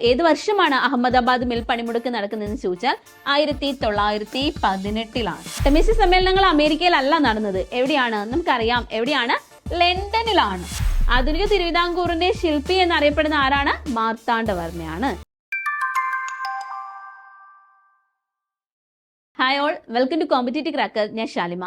ഏത് വർഷമാണ് അഹമ്മദാബാദ് മിൽ പണിമുടക്ക് നടക്കുന്നതെന്ന് ചോദിച്ചാൽ ആയിരത്തി തൊള്ളായിരത്തി പതിനെട്ടിലാണ്. ടെമിസി സമ്മേളനങ്ങൾ അമേരിക്കയിലല്ല നടന്നത്. എവിടെയാണ്? നമുക്കറിയാം. എവിടെയാണ്? ലണ്ടനിലാണ്. ആധുനിക തിരുവിതാംകൂറിന്റെ ശില്പി എന്നറിയപ്പെടുന്ന ആരാണ്? മാർത്താണ്ഡവർമ്മയാണ്. Hi all welcome to competitive cracker ഞാൻ ഷാലിമ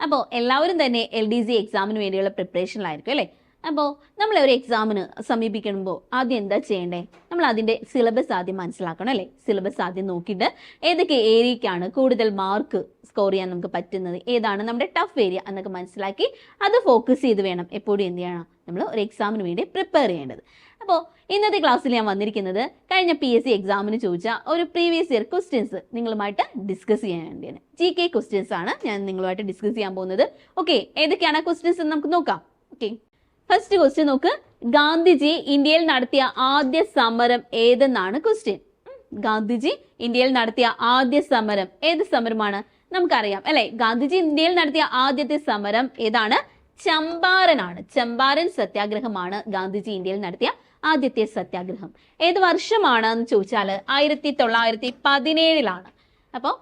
അപ്പോൾ എല്ലാവരും തന്നെ എൽ ഡി സി എക്സാമിന് വേണ്ടിയുള്ള പ്രിപ്പറേഷനിലായിരിക്കും അല്ലേ? അപ്പോൾ നമ്മൾ ഒരു എക്സാമിന് സമീപിക്കുമ്പോൾ ആദ്യം എന്താ ചെയ്യേണ്ടേ? നമ്മൾ അതിന്റെ സിലബസ് ആദ്യം മനസ്സിലാക്കണം അല്ലേ? സിലബസ് ആദ്യം നോക്കിയിട്ട് ഏതൊക്കെ ഏരിയക്കാണ് കൂടുതൽ മാർക്ക് സ്കോർ ചെയ്യാൻ നമുക്ക് പറ്റുന്നത്? ഏതാണ് നമ്മുടെ ടഫ് ഏരിയ എന്നൊക്കെ മനസ്സിലാക്കി അത് ഫോക്കസ് ചെയ്ത് വേണം. എപ്പോഴും എന്ത് ചെയ്യണം? നമ്മൾ ഒരു എക്സാമിന് വേണ്ടി പ്രിപ്പയർ ചെയ്യേണ്ടത്. അപ്പോൾ ഇന്നത്തെ ക്ലാസ്സിൽ ഞാൻ വന്നിരിക്കുന്നത് കഴിഞ്ഞ പി എസ് സി എക്സാമിന് ചോദിച്ച ഒരു പ്രീവിയസ് ഇയർ ക്വസ്റ്റ്യൻസ് നിങ്ങളുമായിട്ട് ഡിസ്കസ് ചെയ്യാൻ വേണ്ടിയാണ്. ജി കെ ക്വസ്റ്റ്യൻസ് ആണ് ഞാൻ നിങ്ങളുമായിട്ട് ഡിസ്കസ് ചെയ്യാൻ പോകുന്നത്. ഓക്കെ ഏതൊക്കെയാണ് ക്വസ്റ്റ്യൻസ് എന്ന് നമുക്ക് നോക്കാം. ഓക്കെ ഫസ്റ്റ് ക്വസ്റ്റ്യൻ നോക്ക്. ഗാന്ധിജി ഇന്ത്യയിൽ നടത്തിയ ആദ്യ സമരം ഏതെന്നാണ് ക്വസ്റ്റ്യൻ ഗാന്ധിജി ഇന്ത്യയിൽ നടത്തിയ ആദ്യ സമരം ഏത് സമരമാണ്? നമുക്കറിയാം അല്ലെ? ഗാന്ധിജി ഇന്ത്യയിൽ നടത്തിയ ആദ്യത്തെ സമരം ഏതാണ്? ചമ്പാരനാണ്. ചമ്പാരൻ സത്യാഗ്രഹമാണ് ഗാന്ധിജി ഇന്ത്യയിൽ നടത്തിയ ആദ്യത്തെ സത്യാഗ്രഹം. ഏത് വർഷമാണ് എന്ന് ചോദിച്ചാൽ ആയിരത്തി തൊള്ളായിരത്തി പതിനേഴിലാണ്. അപ്പോൾ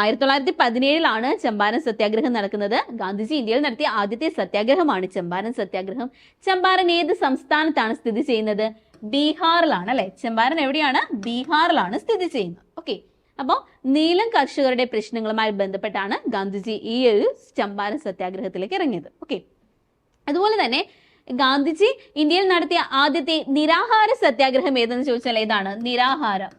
ആയിരത്തി തൊള്ളായിരത്തി പതിനേഴിലാണ് ചമ്പാരൻ സത്യാഗ്രഹം നടക്കുന്നത്. ഗാന്ധിജി ഇന്ത്യയിൽ നടത്തിയ ആദ്യത്തെ സത്യാഗ്രഹമാണ് ചമ്പാരൻ സത്യാഗ്രഹം. ചമ്പാരൻ ഏത് സംസ്ഥാനത്താണ് സ്ഥിതി ചെയ്യുന്നത്? ബീഹാറിലാണ് അല്ലെ? ചമ്പാരൻ എവിടെയാണ്? ബീഹാറിലാണ് സ്ഥിതി ചെയ്യുന്നത്. ഓക്കെ അപ്പോൾ നീലം കർഷകരുടെ പ്രശ്നങ്ങളുമായി ബന്ധപ്പെട്ടാണ് ഗാന്ധിജി ഈ ഒരു ചമ്പാരൻ സത്യാഗ്രഹത്തിലേക്ക് ഇറങ്ങിയത്. ഓക്കെ അതുപോലെ തന്നെ ഗാന്ധിജി ഇന്ത്യയിൽ നടത്തിയ ആദ്യത്തെ നിരാഹാര സത്യാഗ്രഹം ഏതെന്ന് ചോദിച്ചാൽ ഏതാണ്? നിരാഹാരം.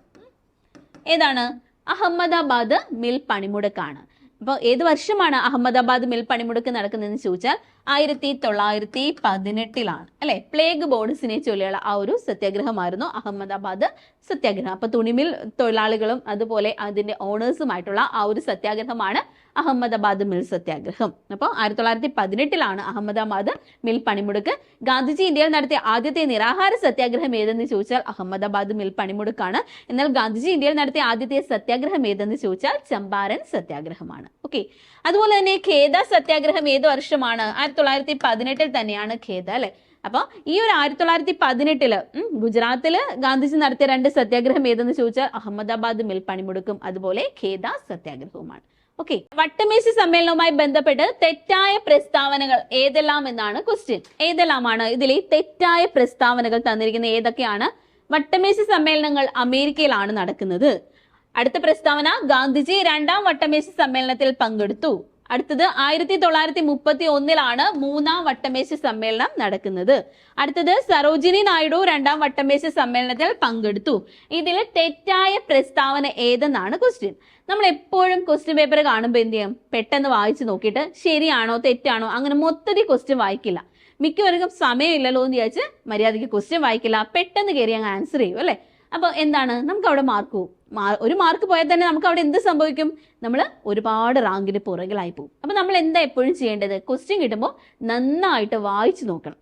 ഏതാണ്? അഹമ്മദാബാദ് മിൽ പണിമുടക്കാണ് അപ്പോൾ ഏത് വർഷമാണ് അഹമ്മദാബാദ് മിൽ പണിമുടക്ക് നടക്കുന്നതെന്ന് ചോദിച്ചാൽ ആയിരത്തി തൊള്ളായിരത്തി പതിനെട്ടിലാണ് അല്ലെ? പ്ലേഗ് ബോർഡ്സിനെ ചൊല്ലിയുള്ള ആ ഒരു സത്യാഗ്രഹമായിരുന്നു അഹമ്മദാബാദ് സത്യാഗ്രഹം. അപ്പൊ തുണിമിൽ തൊഴിലാളികളും അതുപോലെ അതിന്റെ ഓണേഴ്സുമായിട്ടുള്ള ആ ഒരു സത്യാഗ്രഹമാണ് അഹമ്മദാബാദ് മിൽ സത്യാഗ്രഹം. അപ്പോൾ ആയിരത്തി തൊള്ളായിരത്തി പതിനെട്ടിലാണ് അഹമ്മദാബാദ് മിൽ പണിമുടക്ക്. ഗാന്ധിജി ഇന്ത്യയിൽ നടത്തിയ ആദ്യത്തെ നിരാഹാര സത്യാഗ്രഹം ഏതെന്ന് ചോദിച്ചാൽ അഹമ്മദാബാദ് മിൽ പണിമുടക്കാണ്. എന്നാൽ ഗാന്ധിജി ഇന്ത്യയിൽ നടത്തിയ ആദ്യത്തെ സത്യാഗ്രഹം ഏതെന്ന് ചോദിച്ചാൽ ചമ്പാരൻ സത്യാഗ്രഹമാണ്. ഓക്കെ. അതുപോലെ തന്നെ ഖേദ സത്യാഗ്രഹം ഏത് വർഷമാണ്? ആയിരത്തി തൊള്ളായിരത്തി പതിനെട്ടിൽ തന്നെയാണ് ഖേദ അല്ലെ? അപ്പൊ ഈ ഒരു ആയിരത്തി തൊള്ളായിരത്തി പതിനെട്ടിൽ ഗുജറാത്തിൽ ഗാന്ധിജി നടത്തിയ രണ്ട് സത്യാഗ്രഹം ഏതെന്ന് ചോദിച്ചാൽ അഹമ്മദാബാദ് മിൽ പണിമുടക്കും അതുപോലെ ഖേദ സത്യാഗ്രഹവുമാണ്. ഓക്കെ. വട്ടമേശ സമ്മേളനവുമായി ബന്ധപ്പെട്ട് തെറ്റായ പ്രസ്താവനകൾ ഏതെല്ലാം എന്നാണ് ക്വസ്റ്റ്യൻ ഏതെല്ലാമാണ്? ഇതിൽ തെറ്റായ പ്രസ്താവനകൾ തന്നിരിക്കുന്ന ഏതൊക്കെയാണ്? വട്ടമേശ സമ്മേളനങ്ങൾ അമേരിക്കയിലാണ് നടക്കുന്നത്. അടുത്ത പ്രസ്താവന ഗാന്ധിജി രണ്ടാം വട്ടമേശ സമ്മേളനത്തിൽ പങ്കെടുത്തു. അടുത്തത് ആയിരത്തി തൊള്ളായിരത്തി മുപ്പത്തി ഒന്നിലാണ് മൂന്നാം വട്ടമേശ സമ്മേളനം നടക്കുന്നത്. അടുത്തത് സരോജിനി നായിഡു രണ്ടാം വട്ടമേശ സമ്മേളനത്തിൽ പങ്കെടുത്തു. ഇതിൽ തെറ്റായ പ്രസ്താവന ഏതെന്നാണ് ക്വസ്റ്റ്യൻ നമ്മൾ എപ്പോഴും ക്വസ്റ്റ്യൻ പേപ്പർ കാണുമ്പോൾ എന്ത് ചെയ്യും? പെട്ടെന്ന് വായിച്ചു നോക്കിയിട്ട് ശരിയാണോ തെറ്റാണോ അങ്ങനെ മൊത്തത്തിൽ ക്വസ്റ്റ്യൻ വായിക്കില്ല. മിക്കവർക്കും സമയമില്ലല്ലോ എന്ന് വിചാരിച്ച് മര്യാദയ്ക്ക് ക്വസ്റ്റ്യൻ വായിക്കില്ല. പെട്ടെന്ന് കയറി അങ്ങ് ആൻസർ ചെയ്യും അല്ലേ? അപ്പോൾ എന്താണ്? നമുക്ക് അവിടെ മാർക്ക് പോകും ഒരു മാർക്ക് പോയാൽ തന്നെ നമുക്ക് അവിടെ എന്ത് സംഭവിക്കും? നമ്മൾ ഒരുപാട് റാങ്കിന് പുറകിലായി പോകും. അപ്പോൾ നമ്മൾ എന്താ എപ്പോഴും ചെയ്യേണ്ടത്? ക്വസ്റ്റ്യൻ കിട്ടുമ്പോൾ നന്നായിട്ട് വായിച്ചു നോക്കണം.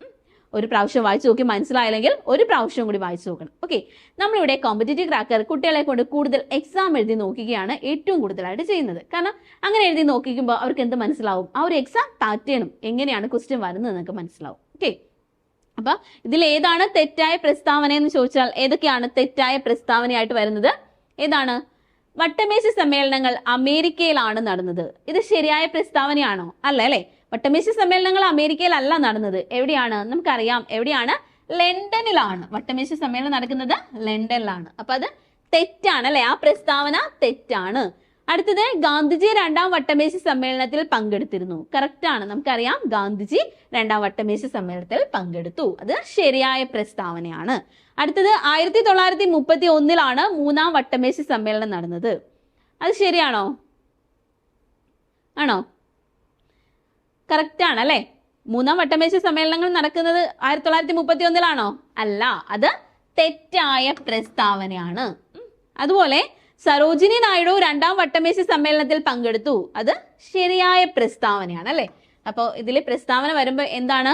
ഒരു പ്രാവശ്യം വായിച്ചു നോക്കി മനസ്സിലായില്ലെങ്കിൽ ഒരു പ്രാവശ്യം കൂടി വായിച്ചു നോക്കണം. ഓക്കെ നമ്മളിവിടെ കോമ്പറ്റേറ്റീവ് ക്രാക്കർ കുട്ടികളെ കൊണ്ട് കൂടുതൽ എക്സാം എഴുതി നോക്കുകയാണ് ഏറ്റവും കൂടുതലായിട്ട് ചെയ്യുന്നത്. കാരണം അങ്ങനെ എഴുതി നോക്കിക്കുമ്പോൾ അവർക്ക് എന്ത് മനസ്സിലാവും? ആ ഒരു എക്സാം താറ്റേണം എങ്ങനെയാണ് ക്വസ്റ്റ്യൻ വരുന്നത് എന്നൊക്കെ മനസ്സിലാവും. ഓക്കെ അപ്പൊ ഇതിൽ ഏതാണ് തെറ്റായ പ്രസ്താവന എന്ന് ചോദിച്ചാൽ ഏതൊക്കെയാണ് തെറ്റായ പ്രസ്താവനയായിട്ട് വരുന്നത്? ഏതാണ്? വട്ടമേശ സമ്മേളനങ്ങൾ അമേരിക്കയിലാണ് നടന്നത്. ഇത് ശരിയായ പ്രസ്താവനയാണോ? അല്ല അല്ലേ? വട്ടമേശ സമ്മേളനങ്ങൾ അമേരിക്കയിലല്ല നടന്നത്. എവിടെയാണ്? നമുക്കറിയാം. എവിടെയാണ്? ലണ്ടനിലാണ്. വട്ടമേശ സമ്മേളനം നടക്കുന്നത് ലണ്ടനിലാണ്. അപ്പൊ അത് തെറ്റാണ് അല്ലെ? ആ പ്രസ്താവന തെറ്റാണ്. അടുത്തത് ഗാന്ധിജി രണ്ടാം വട്ടമേശ സമ്മേളനത്തിൽ പങ്കെടുത്തിരുന്നു. കറക്റ്റ് ആണ്. നമുക്കറിയാം ഗാന്ധിജി രണ്ടാം വട്ടമേശ സമ്മേളനത്തിൽ പങ്കെടുത്തു. അത് ശരിയായ പ്രസ്താവനയാണ്. അടുത്തത് ആയിരത്തി തൊള്ളായിരത്തി മുപ്പത്തി ഒന്നിലാണ് മൂന്നാം വട്ടമേശ സമ്മേളനം നടന്നത്. അത് ശരിയാണോ? ആണോ? കറക്റ്റ് ആണ് അല്ലെ? മൂന്നാം വട്ടമേശ സമ്മേളനങ്ങൾ നടക്കുന്നത് ആയിരത്തി തൊള്ളായിരത്തി മുപ്പത്തി ഒന്നിലാണോ അല്ല അത് തെറ്റായ പ്രസ്താവനയാണ്. അതുപോലെ സരോജിനി നായിഡു രണ്ടാം വട്ടമേശ സമ്മേളനത്തിൽ പങ്കെടുത്തു. അത് ശരിയായ പ്രസ്താവനയാണ് അല്ലെ? അപ്പോൾ ഇതിൽ പ്രസ്താവന വരുമ്പോൾ എന്താണ്?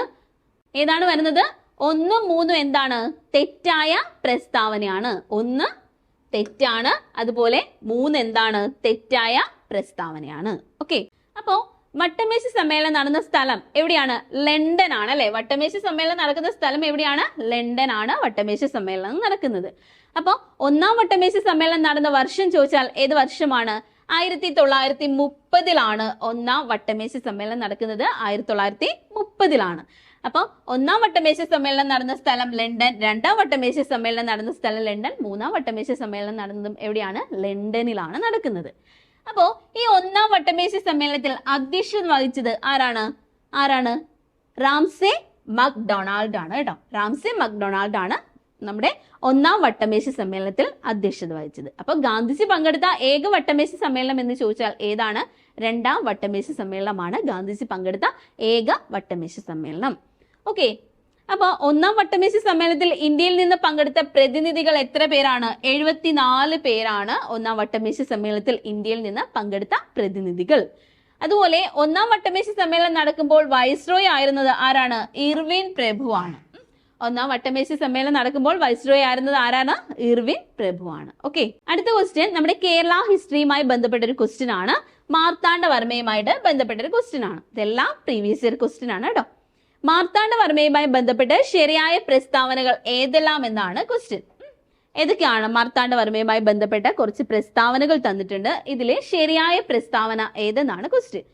ഏതാണ് വരുന്നത്? ഒന്നും മൂന്നും എന്താണ്? തെറ്റായ പ്രസ്താവനയാണ്. ഒന്ന് തെറ്റാണ് അതുപോലെ മൂന്ന് എന്താണ്? തെറ്റായ പ്രസ്താവനയാണ്. ഓക്കെ. അപ്പോൾ വട്ടമേശ സമ്മേളനം നടന്ന സ്ഥലം എവിടെയാണ്? ലണ്ടൻ ആണ് അല്ലെ? വട്ടമേശ സമ്മേളനം നടക്കുന്ന സ്ഥലം എവിടെയാണ്? ലണ്ടൻ ആണ് വട്ടമേശ സമ്മേളനം നടക്കുന്നത്. അപ്പോൾ ഒന്നാം വട്ടമേശ സമ്മേളനം നടന്ന വർഷം ചോദിച്ചാൽ ഏത് വർഷമാണ്? ആയിരത്തി തൊള്ളായിരത്തി മുപ്പതിലാണ് ഒന്നാം വട്ടമേശ സമ്മേളനം നടക്കുന്നത്. ആയിരത്തി തൊള്ളായിരത്തി മുപ്പതിലാണ് അപ്പോൾ ഒന്നാം വട്ടമേശ സമ്മേളനം നടന്ന സ്ഥലം ലണ്ടൻ രണ്ടാം വട്ടമേശ സമ്മേളനം നടന്ന സ്ഥലം ലണ്ടൻ മൂന്നാം വട്ടമേശ സമ്മേളനം നടന്നതും എവിടെയാണ്? ലണ്ടനിലാണ് നടക്കുന്നത്. അപ്പോ ഈ ഒന്നാം വട്ടമേശ സമ്മേളനത്തിൽ അധ്യക്ഷത വഹിച്ചത് ആരാണ്? ആരാണ്? റാംസെ മക്ഡൊണാൾഡ് ആണ് കേട്ടോ. റാംസെ മക്ഡൊണാൾഡ് ആണ് നമ്മുടെ ഒന്നാം വട്ടമേശ സമ്മേളനത്തിൽ അധ്യക്ഷത വഹിച്ചത്. അപ്പൊ ഗാന്ധിജി പങ്കെടുത്ത ഏക വട്ടമേശ സമ്മേളനം എന്ന് ചോദിച്ചാൽ ഏതാണ്? രണ്ടാം വട്ടമേശ സമ്മേളനമാണ് ഗാന്ധിജി പങ്കെടുത്ത ഏക വട്ടമേശ സമ്മേളനം. ഓക്കെ അപ്പൊ ഒന്നാം വട്ടമേശ സമ്മേളനത്തിൽ ഇന്ത്യയിൽ നിന്ന് പങ്കെടുത്ത പ്രതിനിധികൾ എത്ര പേരാണ്? എഴുപത്തിനാല് പേരാണ് ഒന്നാം വട്ടമേശ സമ്മേളനത്തിൽ ഇന്ത്യയിൽ നിന്ന് പങ്കെടുത്ത പ്രതിനിധികൾ. അതുപോലെ ഒന്നാം വട്ടമേശ സമ്മേളനം നടക്കുമ്പോൾ വൈസ്രോയ് ആയിരുന്നത് ആരാണ്? ഇർവിൻ പ്രഭുവാണ്. ഒന്നാം വട്ടമേശ സമ്മേളനം നടക്കുമ്പോൾ വൈസ്രോയ് ആയിരുന്നത് ആരാണ്? ഇർവിൻ പ്രഭുവാണ്. ഓക്കെ അടുത്ത ക്വസ്റ്റ്യൻ നമ്മുടെ കേരള ഹിസ്റ്ററിയുമായി ബന്ധപ്പെട്ട ഒരു ക്വസ്റ്റ്യൻ ആണ്. മാർത്താണ്ഡവർമ്മയുമായിട്ട് ബന്ധപ്പെട്ട ഒരു ക്വസ്റ്റ്യൻ ആണ്. ഇതെല്ലാം പ്രീവിയസ് ഇയർ ക്വസ്റ്റ്യൻ ആണ് കേട്ടോ മാർത്താണ്ഡവർമ്മയുമായി ബന്ധപ്പെട്ട് ശരിയായ പ്രസ്താവനകൾ ഏതെല്ലാം എന്നാണ് ക്വസ്റ്റ്യൻ ഏതൊക്കെയാണ് മാർത്താണ്ഡവർമ്മയുമായി ബന്ധപ്പെട്ട കുറച്ച് പ്രസ്താവനകൾ തന്നിട്ടുണ്ട്? ഇതിലെ ശരിയായ പ്രസ്താവന ഏതെന്നാണ് ക്വസ്റ്റ്യൻ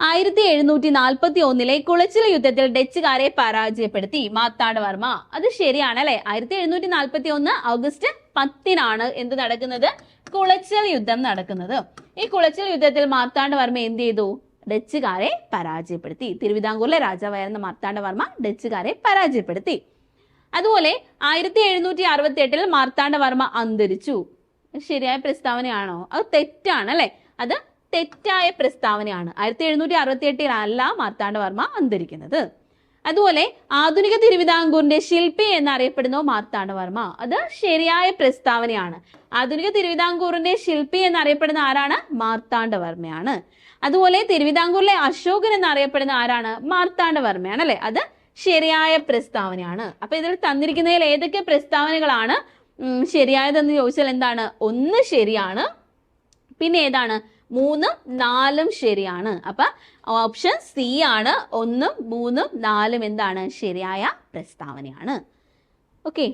ആയിരത്തി എഴുന്നൂറ്റി നാൽപ്പത്തി ഒന്നിലെ കുളച്ചില യുദ്ധത്തിൽ ഡച്ചുകാരെ പരാജയപ്പെടുത്തി മാർത്താണ്ഡവർമ്മ. അത് ശരിയാണ് അല്ലെ ആയിരത്തി എഴുന്നൂറ്റി നാൽപ്പത്തി ഒന്ന് ഓഗസ്റ്റ് പത്തിനാണ് എന്ത് നടക്കുന്നത്? കുളച്ചിൽ യുദ്ധം നടക്കുന്നത്. ഈ കുളച്ചിൽ യുദ്ധത്തിൽ മാർത്താണ്ഡവർമ്മ എന്ത് ചെയ്തു? ഡച്ചുകാരെ പരാജയപ്പെടുത്തി. തിരുവിതാംകൂറിലെ രാജാവായിരുന്ന മാർത്താണ്ഡവർമ്മ ഡച്ചുകാരെ പരാജയപ്പെടുത്തി. അതുപോലെ ആയിരത്തി എഴുന്നൂറ്റി അറുപത്തി എട്ടിൽ മാർത്താണ്ഡവർമ്മ അന്തരിച്ചു ശരിയായ പ്രസ്താവനയാണോ? അത് തെറ്റാണ് അല്ലെ? അത് തെറ്റായ പ്രസ്താവനയാണ്. ആയിരത്തി എഴുന്നൂറ്റി അറുപത്തി എട്ടിലല്ല മാർത്താണ്ഡവർമ്മ അന്തരിക്കുന്നത്. അതുപോലെ ആധുനിക തിരുവിതാംകൂറിന്റെ ശില്പി എന്നറിയപ്പെടുന്നു മാർത്താണ്ഡവർമ്മ അത് ശരിയായ പ്രസ്താവനയാണ്. ആധുനിക തിരുവിതാംകൂറിന്റെ ശില്പി എന്നറിയപ്പെടുന്ന ആരാണ്? മാർത്താണ്ഡവർമ്മയാണ് അതുപോലെ തിരുവിതാംകൂറിലെ അശോകൻ എന്നറിയപ്പെടുന്ന ആരാണ്? മാർത്താണ്ഡവർമ്മയാണ് അല്ലെ? അത് ശരിയായ പ്രസ്താവനയാണ്. അപ്പൊ ഇതിൽ തന്നിരിക്കുന്നതിൽ ഏതൊക്കെ പ്രസ്താവനകളാണ് ശരിയായതെന്ന് ചോദിച്ചാൽ എന്താണ്? ഒന്ന് ശരിയാണ് പിന്നെ ഏതാണ്? മൂന്നും നാലും ശരിയാണ്. അപ്പൊ ഓപ്ഷൻ സി ആണ്. ഒന്നും മൂന്നും നാലും എന്താണ്? ശരിയായ പ്രസ്താവനയാണ്. ഓക്കെ.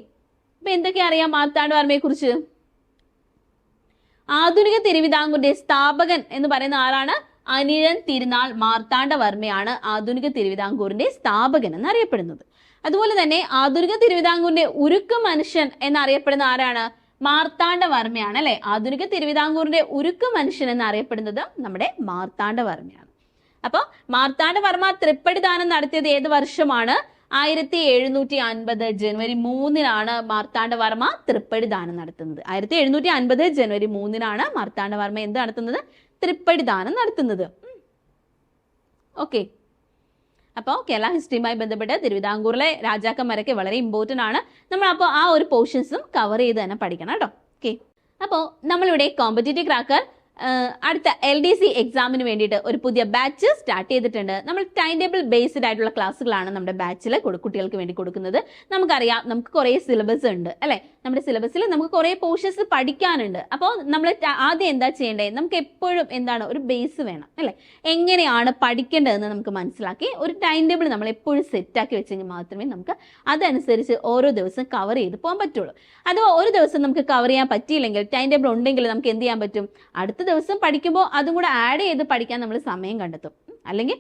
അപ്പൊ എന്തൊക്കെ അറിയാം മാർത്താണ്ഡവർമ്മയെ കുറിച്ച്? ആധുനിക തിരുവിതാംകൂറിന്റെ സ്ഥാപകൻ എന്ന് പറയുന്ന ആരാണ്? അനിഴൻ തിരുനാൾ മാർത്താണ്ഡവർമ്മയാണ് ആധുനിക തിരുവിതാംകൂറിന്റെ സ്ഥാപകൻ എന്നറിയപ്പെടുന്നത്. അതുപോലെ തന്നെ ആധുനിക തിരുവിതാംകൂറിന്റെ ഉരുക്ക് മനുഷ്യൻ എന്നറിയപ്പെടുന്ന ആരാണ്? മാർത്താണ്ഡവർമ്മയാണ് അല്ലെ? ആധുനിക തിരുവിതാംകൂറിന്റെ ഉരുക്ക് മനുഷ്യൻ എന്നറിയപ്പെടുന്നത് നമ്മുടെ മാർത്താണ്ഡവർമ്മയാണ്. അപ്പൊ മാർത്താണ്ഡവർമ്മ തൃപ്പടി ദാനം നടത്തിയത് ഏത് വർഷമാണ്? ആയിരത്തി എഴുന്നൂറ്റി അൻപത് ജനുവരി മൂന്നിനാണ് മാർത്താണ്ഡവർമ്മ തൃപ്പടി ദാനം നടത്തുന്നത്. ആയിരത്തി എഴുന്നൂറ്റി അൻപത് ജനുവരി മൂന്നിനാണ് മാർത്താണ്ഡവർമ്മ എന്ത് നടത്തുന്നത്? തൃപ്പടി ദാനം നടത്തുന്നത് ഓക്കെ. അപ്പോൾ കേരള ഹിസ്റ്ററിയുമായി ബന്ധപ്പെട്ട് തിരുവിതാംകൂറിലെ രാജാക്കന്മാരൊക്കെ വളരെ ഇമ്പോർട്ടന്റ് ആണ്. നമ്മൾ അപ്പോൾ ആ ഒരു പോർഷൻസും കവർ ചെയ്ത് തന്നെ പഠിക്കണം കേട്ടോ. ഓക്കെ. അപ്പോൾ നമ്മളിവിടെ കോമ്പറ്റേറ്റീവ് ക്രാക്കർ അടുത്ത എൽ ഡി സി എക്സാമിന് വേണ്ടിയിട്ട് ഒരു പുതിയ ബാച്ച് സ്റ്റാർട്ട് ചെയ്തിട്ടുണ്ട്. നമ്മൾ ടൈം ടേബിൾ ബേസ്ഡ് ആയിട്ടുള്ള ക്ലാസ്സുകളാണ് നമ്മുടെ ബാച്ചിൽ കുട്ടികൾക്ക് വേണ്ടി കൊടുക്കുന്നത്. നമുക്കറിയാം നമുക്ക് കുറേ സിലബസ് ഉണ്ട് അല്ലെ? നമ്മുടെ സിലബസിൽ നമുക്ക് കുറേ പോർഷൻസ് പഠിക്കാനുണ്ട്. അപ്പോൾ നമ്മൾ ആദ്യം എന്താ ചെയ്യേണ്ടത് നമുക്ക് എപ്പോഴും എന്താണ് ഒരു ബേസ് വേണം അല്ലേ? എങ്ങനെയാണ് പഠിക്കേണ്ടതെന്ന് നമുക്ക് മനസ്സിലാക്കി ഒരു ടൈം ടേബിൾ നമ്മൾ എപ്പോഴും സെറ്റാക്കി വെച്ചെങ്കിൽ മാത്രമേ നമുക്ക് അതനുസരിച്ച് ഓരോ ദിവസം കവർ ചെയ്ത് പോകാൻ പറ്റുള്ളൂ. അഥവാ ഒരു ദിവസം നമുക്ക് കവർ ചെയ്യാൻ പറ്റിയില്ലെങ്കിൽ ടൈം ടേബിൾ ഉണ്ടെങ്കിൽ നമുക്ക് എന്ത് ചെയ്യാൻ പറ്റും? അടുത്ത ദിവസം പഠിക്കുമ്പോൾ അതും കൂടെ ആഡ് ചെയ്ത് പഠിക്കാൻ നമ്മൾ സമയം കണ്ടെത്തും. അല്ലെങ്കിൽ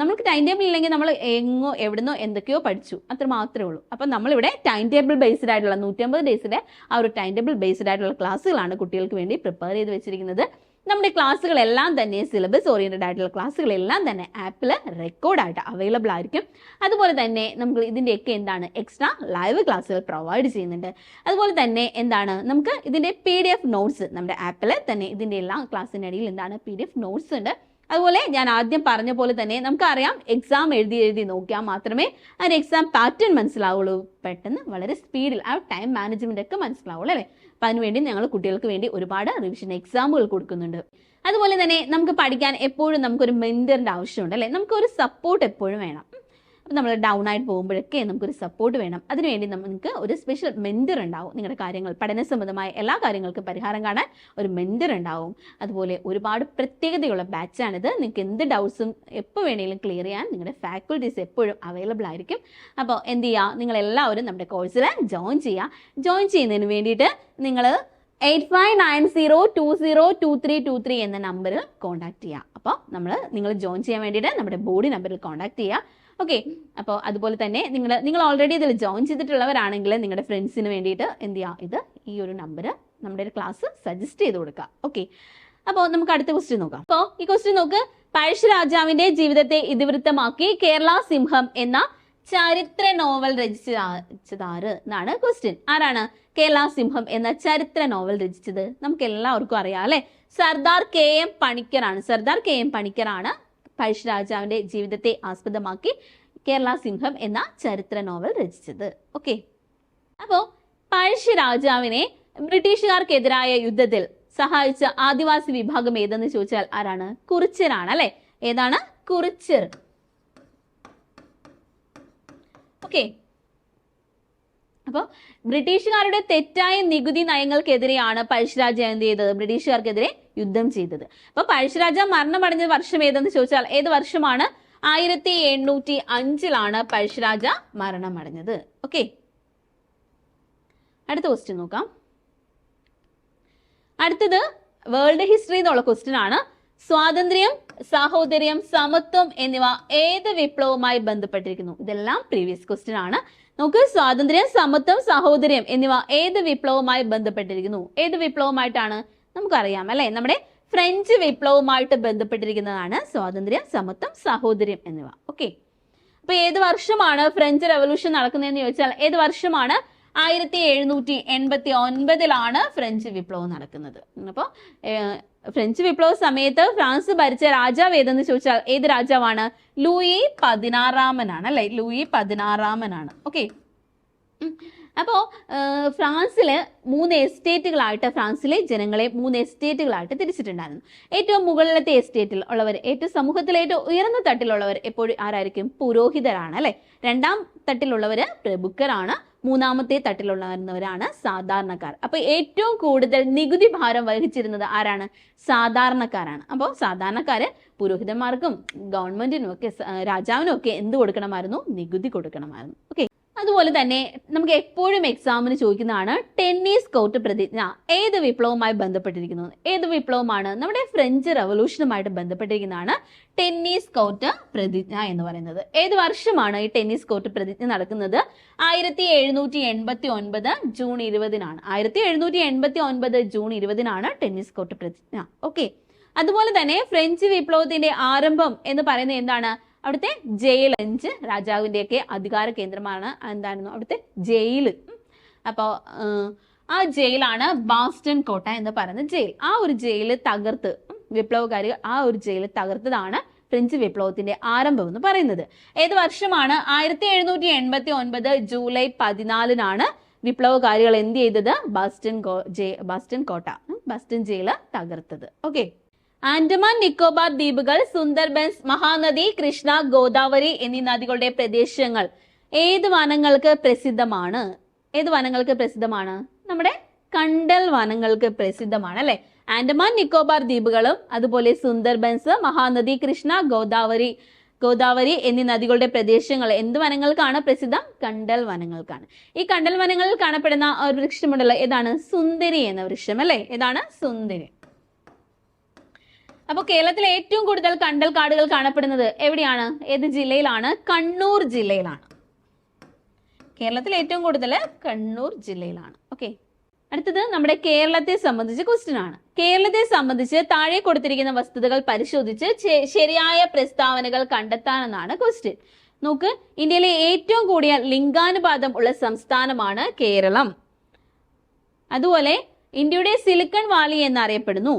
നമുക്ക് ടൈം ടേബിൾ ഇല്ലെങ്കിൽ നമ്മൾ എങ്ങോ എവിടുന്നോ എന്തൊക്കെയോ പഠിച്ചു. അത്ര മാത്രമേ ഉള്ളൂ. അപ്പം നമ്മളിവിടെ ടൈം ടേബിൾ ബേസ്ഡ് ആയിട്ടുള്ള നൂറ്റമ്പത് ഡേയ്സിന്റെ ആ ഒരു ടൈം ടേബിൾ ബേസ്ഡ് ആയിട്ടുള്ള ക്ലാസ്സുകളാണ് കുട്ടികൾക്ക് വേണ്ടി പ്രിപ്പയർ ചെയ്ത് വെച്ചിരിക്കുന്നത്. നമ്മുടെ ക്ലാസ്സുകളെല്ലാം തന്നെ സിലബസ് ഓറിയന്റഡ് ആയിട്ടുള്ള ക്ലാസ്സുകളെല്ലാം തന്നെ ആപ്പിൽ റെക്കോർഡായിട്ട് അവൈലബിൾ ആയിരിക്കും. അതുപോലെ തന്നെ നമുക്ക് ഇതിന്റെയൊക്കെ എന്താണ് എക്സ്ട്രാ ലൈവ് ക്ലാസ്സുകൾ പ്രൊവൈഡ് ചെയ്യുന്നുണ്ട്. അതുപോലെ തന്നെ എന്താണ് നമുക്ക് ഇതിന്റെ പി ഡി എഫ് നോട്ട്സ് നമ്മുടെ ആപ്പിൽ തന്നെ ഇതിന്റെ എല്ലാ ക്ലാസ്സിന്റെ ഇടയിൽ എന്താണ് പി ഡി എഫ് നോട്ട്സ് ഉണ്ട്. അതുപോലെ ഞാൻ ആദ്യം പറഞ്ഞ പോലെ തന്നെ നമുക്കറിയാം എക്സാം എഴുതി എഴുതി നോക്കിയാൽ മാത്രമേ ആ എക്സാം പാറ്റേൺ മനസ്സിലാവുള്ളൂ. പെട്ടെന്ന് വളരെ സ്പീഡിൽ ആ ടൈം മാനേജ്മെന്റ് ഒക്കെ മനസ്സിലാവുള്ളൂ അല്ലേ? അപ്പം അതിനുവേണ്ടി ഞങ്ങൾ കുട്ടികൾക്ക് വേണ്ടി ഒരുപാട് റിവിഷൻ എക്സാമുകൾ കൊടുക്കുന്നുണ്ട്. അതുപോലെ തന്നെ നമുക്ക് പഠിക്കാൻ എപ്പോഴും നമുക്കൊരു മെന്ററിന്റെ ആവശ്യമുണ്ട് അല്ലേ? നമുക്കൊരു സപ്പോർട്ട് എപ്പോഴും വേണം. അപ്പം നമ്മൾ ഡൗൺ ആയിട്ട് പോകുമ്പോഴൊക്കെ നമുക്കൊരു സപ്പോർട്ട് വേണം. അതിനുവേണ്ടി നമുക്ക് ഒരു സ്പെഷ്യൽ മെന്റർ ഉണ്ടാവും. നിങ്ങളുടെ കാര്യങ്ങൾ പഠന സംബന്ധമായ എല്ലാ കാര്യങ്ങൾക്കും പരിഹാരം കാണാൻ ഒരു മെന്റർ ഉണ്ടാവും. അതുപോലെ ഒരുപാട് പ്രത്യേകതയുള്ള ബാച്ചാണിത് നിങ്ങൾക്ക് എന്ത് ഡൗട്ട്സും എപ്പോൾ വേണമെങ്കിലും ക്ലിയർ ചെയ്യാൻ നിങ്ങളുടെ ഫാക്കൽറ്റീസ് എപ്പോഴും അവൈലബിൾ ആയിരിക്കും. അപ്പോൾ എന്ത് ചെയ്യുക നിങ്ങളെല്ലാവരും നമ്മുടെ കോഴ്സിൽ ജോയിൻ ചെയ്യുക ജോയിൻ ചെയ്യുന്നതിന് വേണ്ടിയിട്ട് നിങ്ങൾ eight five nine zero two zero two three two three എന്ന നമ്പറിൽ കോൺടാക്ട് ചെയ്യുക അപ്പോൾ നമ്മൾ നിങ്ങൾ ജോയിൻ ചെയ്യാൻ വേണ്ടിയിട്ട് നമ്മുടെ ബോഡി നമ്പറിൽ കോൺടാക്ട് ചെയ്യുക ഓക്കെ അപ്പോൾ അതുപോലെ തന്നെ നിങ്ങൾ നിങ്ങൾ ഓൾറെഡി ഇതിൽ ജോയിൻ ചെയ്തിട്ടുള്ളവരാണെങ്കിൽ നിങ്ങളുടെ ഫ്രണ്ട്സിന് വേണ്ടിയിട്ട് എന്ത് ചെയ്യുക ഇത് ഈ ഒരു നമ്പർ നമ്മുടെ ഒരു ക്ലാസ് സജസ്റ്റ് ചെയ്ത് കൊടുക്കുക ഓക്കെ അപ്പോൾ നമുക്ക് അടുത്ത ക്വസ്റ്റ്യൻ നോക്കാം. അപ്പോൾ ഈ ക്വസ്റ്റ്യൻ നോക്ക്. പഴശ്ശിരാജാവിന്റെ ജീവിതത്തെ ഇതിവൃത്തമാക്കി കേരള സിംഹം എന്ന ചരിത്ര നോവൽ രചിച്ചതാര് എന്നാണ് ക്വസ്റ്റ്യൻ ആരാണ്? കേരള സിംഹം എന്ന ചരിത്ര നോവൽ രചിച്ചത്. നമുക്ക് എല്ലാവർക്കും അറിയാം അല്ലെ? സർദാർ കെ എം പണിക്കറാണ് സർദാർ കെ എം പണിക്കറാണ് പഴശ്ശിരാജാവിന്റെ ജീവിതത്തെ ആസ്പദമാക്കി കേരള സിംഹം എന്ന ചരിത്ര നോവൽ രചിച്ചത്. ഓക്കെ അപ്പോ പഴശ്ശിരാജാവിനെ ബ്രിട്ടീഷുകാർക്കെതിരായ യുദ്ധത്തിൽ സഹായിച്ച ആദിവാസി വിഭാഗം ഏതെന്ന് ചോദിച്ചാൽ ആരാണ്? കുറിച്യരാണ് അല്ലെ? ഏതാണ്? കുറിച്യർ. ഓക്കെ അപ്പോൾ ബ്രിട്ടീഷുകാരുടെ തെറ്റായ നികുതി നയങ്ങൾക്കെതിരെയാണ് പഴശ്ശിരാജ എന്ത് ചെയ്തത്? ബ്രിട്ടീഷുകാർക്കെതിരെ യുദ്ധം ചെയ്തത്. അപ്പൊ പഴശ്ശിരാജ മരണമടഞ്ഞ വർഷം ഏതെന്ന് ചോദിച്ചാൽ ഏത് വർഷമാണ്? ആയിരത്തി എണ്ണൂറ്റി അഞ്ചിലാണ് പഴശ്ശിരാജ മരണമടഞ്ഞത്. ഓക്കെ അടുത്ത ക്വസ്റ്റ്യൻ നോക്കാം. അടുത്തത് വേൾഡ് ഹിസ്റ്ററി എന്നുള്ള ക്വസ്റ്റ്യൻ ആണ്. സ്വാതന്ത്ര്യം സാഹോദര്യം സമത്വം എന്നിവ ഏത് വിപ്ലവവുമായി ബന്ധപ്പെട്ടിരിക്കുന്നു? ഇതെല്ലാം പ്രീവിയസ് ക്വസ്റ്റ്യൻ ആണ്. നമുക്ക് സ്വാതന്ത്ര്യം സമത്വം സാഹോദര്യം എന്നിവ ഏത് വിപ്ലവവുമായി ബന്ധപ്പെട്ടിരിക്കുന്നു? ഏത് വിപ്ലവമായിട്ടാണ് നമുക്കറിയാം അല്ലേ? നമ്മുടെ ഫ്രഞ്ച് വിപ്ലവവുമായിട്ട് ബന്ധപ്പെട്ടിരിക്കുന്നതാണ് സ്വാതന്ത്ര്യം സമത്വം സഹോദര്യം എന്നിവ. ഓക്കെ? അപ്പൊ ഏത് വർഷമാണ് ഫ്രഞ്ച് റെവല്യൂഷൻ നടക്കുന്നതെന്ന് ചോദിച്ചാൽ ഏത് വർഷമാണ്? ആയിരത്തി എഴുന്നൂറ്റി എൺപത്തി ഒൻപതിലാണ് ഫ്രഞ്ച് വിപ്ലവം നടക്കുന്നത്. അപ്പോൾ ഫ്രഞ്ച് വിപ്ലവ സമയത്ത് ഫ്രാൻസ് ഭരിച്ച രാജാവ് ഏതെന്ന് ചോദിച്ചാൽ ഏത് രാജാവാണ്? ലൂയി പതിനാറാമനാണ് അല്ലെ? ലൂയി പതിനാറാമനാണ്. ഓക്കെ? അപ്പോൾ ഫ്രാൻസിൽ മൂന്ന് എസ്റ്റേറ്റുകളായിട്ട് ഫ്രാൻസിലെ ജനങ്ങളെ മൂന്ന് എസ്റ്റേറ്റുകളായിട്ട് തിരിച്ചിട്ടുണ്ടായിരുന്നു. ഏറ്റവും മുകളിലത്തെ എസ്റ്റേറ്റിൽ ഉള്ളവർ ഏറ്റവും സമൂഹത്തിലെ ഏറ്റവും ഉയർന്ന തട്ടിലുള്ളവർ എപ്പോഴും ആരായിരിക്കും? പുരോഹിതരാണ് അല്ലെ? രണ്ടാം തട്ടിലുള്ളവർ പ്രഭുക്കരാണ് മൂന്നാമത്തെ തട്ടിലുള്ളവരാണ് സാധാരണക്കാർ. അപ്പോൾ ഏറ്റവും കൂടുതൽ നികുതി ഭാരം വഹിച്ചിരുന്നത് ആരാണ്? സാധാരണക്കാരാണ്. അപ്പോൾ സാധാരണക്കാര് പുരോഹിതന്മാർക്കും ഗവൺമെന്റിനും ഒക്കെ രാജാവിനും ഒക്കെ എന്ത് കൊടുക്കണമായിരുന്നു? നികുതി കൊടുക്കണമായിരുന്നു. ഓക്കെ. അതുപോലെ തന്നെ നമുക്ക് എപ്പോഴും എക്സാമിന് ചോദിക്കുന്നതാണ് ടെന്നീസ് കോർട്ട് പ്രതിജ്ഞ. ഏത് വിപ്ലവവുമായി ബന്ധപ്പെട്ടിരിക്കുന്നു? ഏത് വിപ്ലവമാണ്? നമ്മുടെ ഫ്രഞ്ച് റവല്യൂഷനുമായിട്ട് ബന്ധപ്പെട്ടിരിക്കുന്നതാണ് ടെന്നീസ് കോർട്ട് പ്രതിജ്ഞ എന്ന് പറയുന്നത്. ഏത് വർഷമാണ് ഈ ടെന്നീസ് കോർട്ട് പ്രതിജ്ഞ നടക്കുന്നത്? ആയിരത്തി എഴുന്നൂറ്റി എൺപത്തി ഒൻപത് ജൂൺ ഇരുപതിനാണ്. ആയിരത്തി എഴുന്നൂറ്റി എൺപത്തി ഒൻപത് ജൂൺ ഇരുപതിനാണ് ടെന്നീസ് കോർട്ട് പ്രതിജ്ഞ. ഓക്കെ അതുപോലെ തന്നെ ഫ്രഞ്ച് വിപ്ലവത്തിന്റെ ആരംഭം എന്ന് പറയുന്നത് എന്താണ്? അവിടുത്തെ ജയിൽ അഞ്ച് രാജാവിന്റെയൊക്കെ അധികാര കേന്ദ്രമാണ് എന്തായിരുന്നു അവിടുത്തെ ജയിൽ അപ്പോൾ ആ ജയിലാണ് ബാസ്റ്റൺ കോട്ട എന്ന് പറയുന്ന ജയിൽ. ആ ഒരു ജയിൽ തകർത്ത് വിപ്ലവകാരി ആ ഒരു ജയിൽ തകർത്തതാണ് ഫ്രഞ്ച് വിപ്ലവത്തിന്റെ ആരംഭം എന്ന് പറയുന്നത്. ഏത് വർഷമാണ്? ആയിരത്തി എഴുന്നൂറ്റി എൺപത്തി ഒൻപത് ജൂലൈ പതിനാലിനാണ് വിപ്ലവകാരികൾ എന്ത് ചെയ്തത്? ബാസ്റ്റൺ ബാസ്റ്റൺ കോട്ട ബസ്റ്റൺ ജയിൽ തകർത്തത്. ഓക്കെ. ആൻഡമാൻ നിക്കോബാർ ദ്വീപുകൾ സുന്ദർബൻസ് മഹാനദി കൃഷ്ണ ഗോദാവരി എന്നീ നദികളുടെ പ്രദേശങ്ങൾ ഏത് വനങ്ങൾക്ക് പ്രസിദ്ധമാണ്? ഏത് വനങ്ങൾക്ക് പ്രസിദ്ധമാണ്? നമ്മുടെ കണ്ടൽ വനങ്ങൾക്ക് പ്രസിദ്ധമാണ് അല്ലെ? ആൻഡമാൻ നിക്കോബാർ ദ്വീപുകളും അതുപോലെ സുന്ദർബൻസ് മഹാനദി കൃഷ്ണ ഗോദാവരി ഗോദാവരി എന്നീ നദികളുടെ പ്രദേശങ്ങൾ എന്ത് വനങ്ങൾക്കാണ് പ്രസിദ്ധം? കണ്ടൽ വനങ്ങൾക്കാണ്. ഈ കണ്ടൽ വനങ്ങളിൽ കാണപ്പെടുന്ന ഒരു വൃക്ഷമുണ്ടല്ലോ ഏതാണ്? സുന്ദരി എന്ന വൃക്ഷം അല്ലെ? ഏതാണ്? സുന്ദരി. അപ്പോൾ കേരളത്തിലെ ഏറ്റവും കൂടുതൽ കണ്ടൽ കാടുകൾ കാണപ്പെടുന്നത് എവിടെയാണ്? ഏത് ജില്ലയിലാണ്? കണ്ണൂർ ജില്ലയിലാണ്. കേരളത്തിൽ ഏറ്റവും കൂടുതൽ കണ്ണൂർ ജില്ലയിലാണ്. ഓക്കെ അടുത്തത് നമ്മുടെ കേരളത്തെ സംബന്ധിച്ച് ക്വസ്റ്റ്യൻ ആണ്. കേരളത്തെ സംബന്ധിച്ച് താഴെ കൊടുത്തിരിക്കുന്ന വസ്തുതകൾ പരിശോധിച്ച് ശരിയായ പ്രസ്താവനകൾ കണ്ടെത്താനെന്നാണ് ക്വസ്റ്റ്യൻ നോക്ക് ഇന്ത്യയിലെ ഏറ്റവും കൂടിയ ലിംഗാനുപാതം ഉള്ള സംസ്ഥാനമാണ് കേരളം. അതുപോലെ ഇന്ത്യയുടെ സിലിക്കൺ വാലി എന്നറിയപ്പെടുന്നു.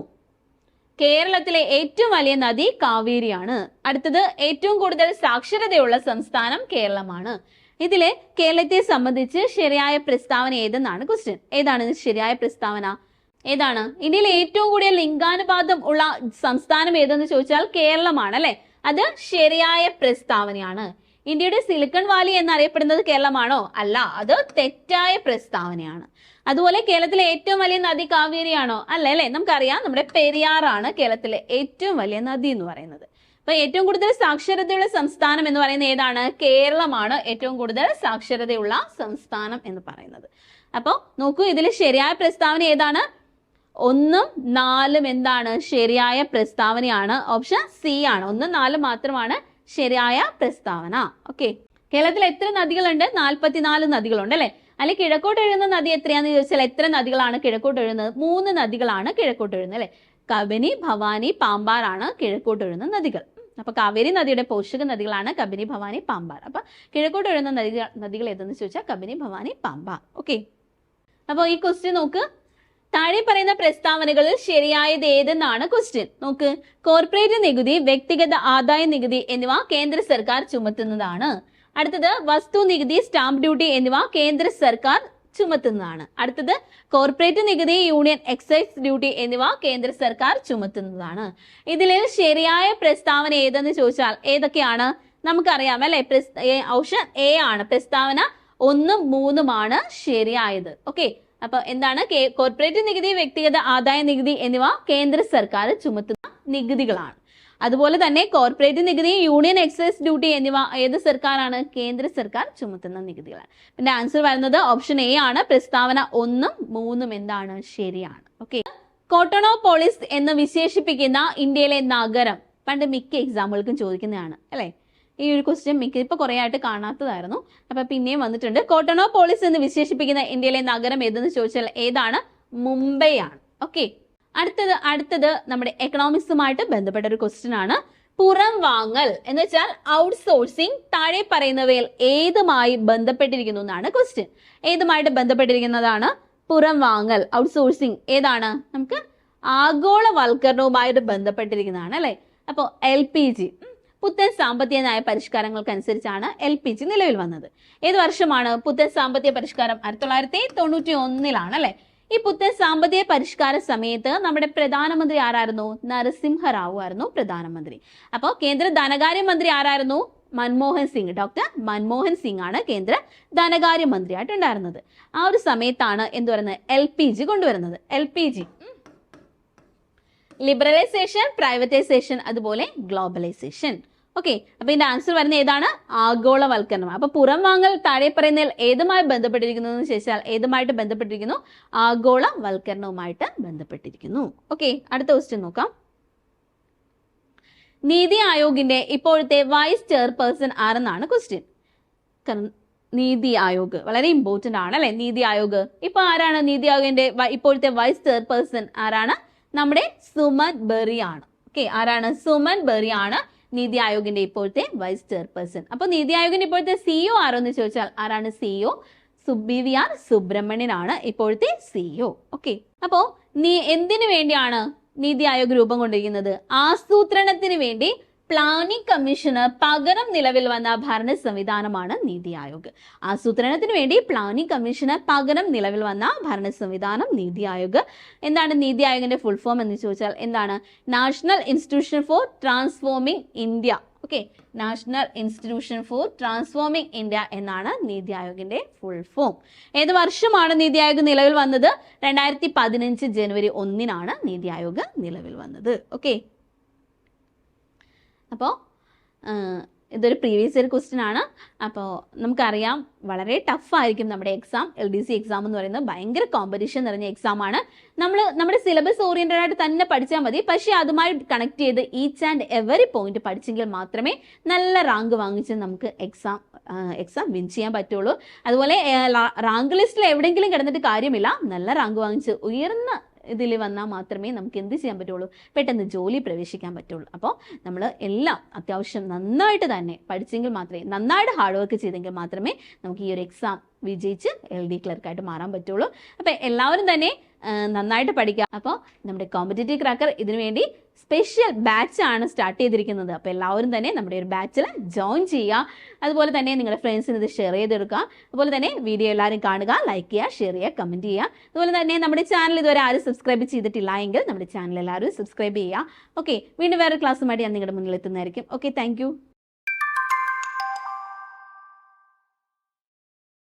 കേരളത്തിലെ ഏറ്റവും വലിയ നദി കാവേരിയാണ്. അടുത്തത് ഏറ്റവും കൂടുതൽ സാക്ഷരതയുള്ള സംസ്ഥാനം കേരളമാണ്. ഇതിൽ കേരളത്തെ സംബന്ധിച്ച് ശരിയായ പ്രസ്താവന ഏതെന്നാണ് ക്വസ്റ്റ്യൻ ഏതാണ് ശരിയായ പ്രസ്താവന? ഏതാണ്? ഇന്ത്യയിൽ ഏറ്റവും കൂടിയ ലിംഗാനുപാതം ഉള്ള സംസ്ഥാനം ഏതെന്ന് ചോദിച്ചാൽ കേരളമാണ് അല്ലെ? അത് ശരിയായ പ്രസ്താവനയാണ്. ഇന്ത്യയുടെ സിലിക്കൺ വാലി എന്നറിയപ്പെടുന്നത് കേരളമാണോ? അല്ല അത് തെറ്റായ പ്രസ്താവനയാണ്. അതുപോലെ കേരളത്തിലെ ഏറ്റവും വലിയ നദി കാവേരിയാണോ? അല്ല അല്ലേ? നമുക്കറിയാം നമ്മുടെ പെരിയാറാണ് കേരളത്തിലെ ഏറ്റവും വലിയ നദി എന്ന് പറയുന്നത്. അപ്പൊ ഏറ്റവും കൂടുതൽ സാക്ഷരതയുള്ള സംസ്ഥാനം എന്ന് പറയുന്നത് ഏതാണ്? കേരളമാണ് ഏറ്റവും കൂടുതൽ സാക്ഷരതയുള്ള സംസ്ഥാനം എന്ന് പറയുന്നത്. അപ്പോൾ നോക്കൂ ഇതിൽ ശരിയായ പ്രസ്താവന ഏതാണ്? ഒന്നും നാലും എന്താണ്? ശരിയായ പ്രസ്താവനയാണ്. ഓപ്ഷൻ സി ആണ്. ഒന്നും നാലും മാത്രമാണ് ശരിയായ പ്രസ്താവന. ഓക്കെ. കേരളത്തിൽ എത്ര നദികളുണ്ട്? നാൽപ്പത്തിനാല് നദികളുണ്ട് അല്ലെ? അല്ലെ കിഴക്കോട്ട് ഒഴുകുന്ന നദി എത്രയാന്ന് ചോദിച്ചാൽ എത്ര നദികളാണ് കിഴക്കോട്ട് ഒഴുകുന്നത്? മൂന്ന് നദികളാണ് കിഴക്കോട്ട് ഒഴുകുന്നത് അല്ലെ? കബനി ഭവാനി പാമ്പാറാണ് കിഴക്കോട്ട് ഒഴുകുന്ന നദികൾ. അപ്പൊ കാവേരി നദിയുടെ പോഷക നദികളാണ് കബനി ഭവാനി പാമ്പാർ. അപ്പൊ കിഴക്കോട്ട് ഒഴുകുന്ന നദികൾ നദികൾ ഏതെന്ന് ചോദിച്ചാൽ കബനി ഭവാനി പാമ്പാർ. ഓക്കെ അപ്പോൾ ഈ ക്വസ്റ്റ്യൻ നോക്ക്. താഴെ പറയുന്ന പ്രസ്താവനകളിൽ ശരിയായത് ഏതെന്നാണ് ക്വസ്റ്റ്യൻ നോക്ക്. കോർപ്പറേറ്റ് നികുതി വ്യക്തിഗത ആദായ നികുതി എന്നിവ കേന്ദ്ര സർക്കാർ ചുമത്തുന്നതാണ്. അടുത്തത് വസ്തു നികുതി സ്റ്റാമ്പ് ഡ്യൂട്ടി എന്നിവ കേന്ദ്ര സർക്കാർ ചുമത്തുന്നതാണ്. അടുത്തത് കോർപ്പറേറ്റ് നികുതി യൂണിയൻ എക്സൈസ് ഡ്യൂട്ടി എന്നിവ കേന്ദ്ര സർക്കാർ ചുമത്തുന്നതാണ്. ഇതിൽ ശരിയായ പ്രസ്താവന ഏതെന്ന് ചോദിച്ചാൽ ഏതൊക്കെയാണ്? നമുക്കറിയാം അല്ലെ? ഓപ്ഷൻ എ ആണ്. പ്രസ്താവന ഒന്നും മൂന്നുമാണ് ശരിയായത്. ഓക്കെ? അപ്പൊ എന്താണ്? കോർപ്പറേറ്റ് നികുതി വ്യക്തിഗത ആദായ നികുതി എന്നിവ കേന്ദ്ര സർക്കാർ ചുമത്തുന്ന നികുതികളാണ്. അതുപോലെ തന്നെ കോർപ്പറേറ്റ് നികുതി യൂണിയൻ എക്സൈസ് ഡ്യൂട്ടി എന്നിവ ഏത് സർക്കാരാണ്? കേന്ദ്ര സർക്കാർ ചുമത്തുന്ന നികുതികളാണ്. പിന്നെ ആൻസർ വരുന്നത് ഓപ്ഷൻ എ ആണ്. പ്രസ്താവന ഒന്നും മൂന്നും എന്താണ്? ശരിയാണ്. ഓക്കെ കോട്ടണോപോളിസ് എന്ന് വിശേഷിപ്പിക്കുന്ന ഇന്ത്യയിലെ നഗരം. പണ്ട് മിക്ക എക്സാമ്പിൾക്കും ചോദിക്കുന്നതാണ് അല്ലേ? ഈ ഒരു ക്വസ്റ്റ്യൻ മിക്ക ഇപ്പൊ കുറെ ആയിട്ട് കാണാത്തതായിരുന്നു. അപ്പൊ പിന്നെയും വന്നിട്ടുണ്ട്. കോട്ടണോപോളിസ് എന്ന് വിശേഷിപ്പിക്കുന്ന ഇന്ത്യയിലെ നഗരം ഏതെന്ന് ചോദിച്ചാൽ ഏതാണ്? മുംബൈ ആണ്. ഓക്കെ അടുത്തത് അടുത്തത് നമ്മുടെ എക്കണോമിക്സുമായിട്ട് ബന്ധപ്പെട്ട ഒരു ക്വസ്റ്റ്യൻ ആണ്. പുറം വാങ്ങൽ എന്ന് വെച്ചാൽ ഔട്ട്സോഴ്സിംഗ് താഴെ പറയുന്നവയിൽ ഏതുമായി ബന്ധപ്പെട്ടിരിക്കുന്നു എന്നാണ് ക്വസ്റ്റ്യൻ ഏതുമായിട്ട് ബന്ധപ്പെട്ടിരിക്കുന്നതാണ്? പുറം വാങ്ങൽ ഔട്ട്സോഴ്സിംഗ് ഏതാണ്? നമുക്ക് ആഗോളവൽക്കരണവുമായിട്ട് ബന്ധപ്പെട്ടിരിക്കുന്നതാണ് അല്ലെ? അപ്പോൾ എൽ പി ജി പുത്തൻ സാമ്പത്തിക നയ പരിഷ്കാരങ്ങൾക്കനുസരിച്ചാണ് എൽ പി ജി നിലവിൽ വന്നത്. ഏത് വർഷമാണ് പുത്തൻ സാമ്പത്തിക പരിഷ്കാരം? ആയിരത്തി തൊള്ളായിരത്തി തൊണ്ണൂറ്റി ഒന്നിലാണ് അല്ലെ? ഈ പുത്തൻ സാമ്പത്തിക പരിഷ്കാര സമയത്ത് നമ്മുടെ പ്രധാനമന്ത്രി ആരായിരുന്നു? നരസിംഹ റാവു ആയിരുന്നു പ്രധാനമന്ത്രി. അപ്പോൾ കേന്ദ്ര ധനകാര്യമന്ത്രി ആരായിരുന്നു? മൻമോഹൻ സിംഗ്. ഡോക്ടർ മൻമോഹൻ സിംഗ് ആണ് കേന്ദ്ര ധനകാര്യമന്ത്രിയായിട്ടുണ്ടായിരുന്നത് ആ ഒരു സമയത്താണ് എന്ത് പറയുന്നത്? എൽ പി ജി കൊണ്ടുവരുന്നത്. L P G. Liberalisation privatisation അതുപോലെ ഗ്ലോബലൈസേഷൻ ഓക്കെ അപ്പൊ ഇതിന്റെ ആൻസർ വരുന്ന ഏതാണ്? ആഗോളവൽക്കരണം. അപ്പൊ പുറം വാങ്ങൽ താഴെ പറയുന്നതിൽ ഏതുമായി ബന്ധപ്പെട്ടിരിക്കുന്നു എന്ന് ചോദിച്ചാൽ ഏതുമായിട്ട് ബന്ധപ്പെട്ടിരിക്കുന്നു? ആഗോളവൽക്കരണവുമായിട്ട് ബന്ധപ്പെട്ടിരിക്കുന്നു. ഓക്കെ അടുത്ത ക്വസ്റ്റ്യൻ നോക്കാം. നീതി ആയോഗിന്റെ ഇപ്പോഴത്തെ vice chairperson ആരെന്നാണ് question NITI Aayog വളരെ ഇമ്പോർട്ടന്റ് ആണ് അല്ലെ? നീതി ആയോഗ്. ഇപ്പൊ ആരാണ് നീതി ആയോഗിന്റെ ഇപ്പോഴത്തെ വൈസ് ചെയർപേഴ്സൺ ആരാണ്? നമ്മുടെ സുമൻ ബെറി ആണ് ഓക്കെ ആരാണ്? സുമൻ ബെറി ആണ് നീതി ആയോഗിന്റെ ഇപ്പോഴത്തെ വൈസ് ചെയർപേഴ്സൺ അപ്പൊ നീതി ആയോഗിന്റെ ഇപ്പോഴത്തെ സിഇഒ ആരോ എന്ന് ചോദിച്ചാൽ ആരാണ് സിഇഒ ബി വി ആർ സുബ്രഹ്മണ്യനാണ് ഇപ്പോഴത്തെ സിഇഒ ഓക്കെ അപ്പോ നീ എന്തിനു വേണ്ടിയാണ് നീതി ആയോഗ് രൂപം കൊണ്ടിരിക്കുന്നത്? ആസൂത്രണത്തിന് വേണ്ടി പ്ലാനിംഗ് കമ്മീഷന് പകരം നിലവിൽ വന്ന ഭരണ സംവിധാനമാണ് നീതി ആയോഗ്. ആസൂത്രണത്തിന് വേണ്ടി പ്ലാനിംഗ് കമ്മീഷന് പകരം നിലവിൽ വന്ന ഭരണ സംവിധാനം നീതി ആയോഗ്. എന്താണ് നീതി ആയോഗിന്റെ ഫുൾ ഫോം എന്ന് ചോദിച്ചാൽ എന്താണ്? National institution for transforming India okay national institution for transforming India എന്നാണ് നീതി ആയോഗിന്റെ ഫുൾ ഫോം ഏത് വർഷമാണ് നീതി ആയോഗ് നിലവിൽ വന്നത്? രണ്ടായിരത്തി പതിനഞ്ച് ജനുവരി ഒന്നിനാണ് നീതി ആയോഗ് നിലവിൽ വന്നത്. ഓക്കെ അപ്പോൾ ഇതൊരു പ്രീവിയസ് ഇയർ ക്വസ്റ്റ്യൻ ആണ്. അപ്പോൾ നമുക്കറിയാം വളരെ ടഫായിരിക്കും നമ്മുടെ exam L D C exam എന്ന് പറയുന്നത്. ഭയങ്കര കോമ്പറ്റീഷൻ നിറഞ്ഞ എക്സാം ആണ്. നമ്മൾ നമ്മുടെ സിലബസ് ഓറിയന്റഡ് ആയിട്ട് തന്നെ പഠിച്ചാൽ മതി. പക്ഷേ അതുമായി കണക്ട് ചെയ്ത് ഈച്ച് ആൻഡ് എവറി പോയിന്റ് പഠിച്ചെങ്കിൽ മാത്രമേ നല്ല റാങ്ക് വാങ്ങിച്ച് നമുക്ക് എക്സാം എക്സാം വിൻ ചെയ്യാൻ പറ്റുള്ളൂ. അതുപോലെ റാങ്ക് ലിസ്റ്റിൽ എവിടെയെങ്കിലും കിടന്നിട്ട് കാര്യമില്ല. നല്ല റാങ്ക് വാങ്ങിച്ച് ഉയർന്ന ഇതിൽ വന്നാൽ മാത്രമേ നമുക്ക് എന്ത് ചെയ്യാൻ പറ്റുള്ളൂ? പെട്ടെന്ന് ജോലി പ്രവേശിക്കാൻ പറ്റുള്ളൂ. അപ്പോൾ നമ്മൾ എല്ലാം അത്യാവശ്യം നന്നായിട്ട് തന്നെ പഠിച്ചെങ്കിൽ മാത്രമേ നന്നായിട്ട് ഹാർഡ് വർക്ക് ചെയ്തെങ്കിൽ മാത്രമേ നമുക്ക് ഈ ഒരു എക്സാം വിജയിച്ച് എൽ ഡി ക്ലർക്കായിട്ട് മാറാൻ പറ്റുള്ളൂ. അപ്പോൾ എല്ലാവരും തന്നെ നന്നായിട്ട് പഠിക്കുക അപ്പോൾ നമ്മുടെ കോമ്പറ്റേറ്റീവ് ക്രാക്കർ ഇതിനു വേണ്ടി സ്പെഷ്യൽ ബാച്ച് ആണ് സ്റ്റാർട്ട് ചെയ്തിരിക്കുന്നത്. അപ്പോൾ എല്ലാവരും തന്നെ നമ്മുടെ ഒരു ബാച്ചിൽ ജോയിൻ ചെയ്യുക. അതുപോലെ തന്നെ നിങ്ങളുടെ ഫ്രണ്ട്സിന് ഇത് ഷെയർ ചെയ്തെടുക്കുക. അതുപോലെ തന്നെ വീഡിയോ എല്ലാവരും കാണുക ലൈക്ക് ചെയ്യുക ഷെയർ ചെയ്യുക കമന്റ് ചെയ്യുക. അതുപോലെ തന്നെ നമ്മുടെ ചാനൽ ഇതുവരെ ആരും സബ്സ്ക്രൈബ് ചെയ്തിട്ടില്ല എങ്കിൽ നമ്മുടെ ചാനൽ എല്ലാവരും സബ്സ്ക്രൈബ് ചെയ്യുക. ഓക്കെ വീണ്ടും വേറെ ക്ലാസ്സുമായിട്ട് ഞാൻ നിങ്ങളുടെ മുന്നിൽ എത്തുന്നതായിരിക്കും. Okay thank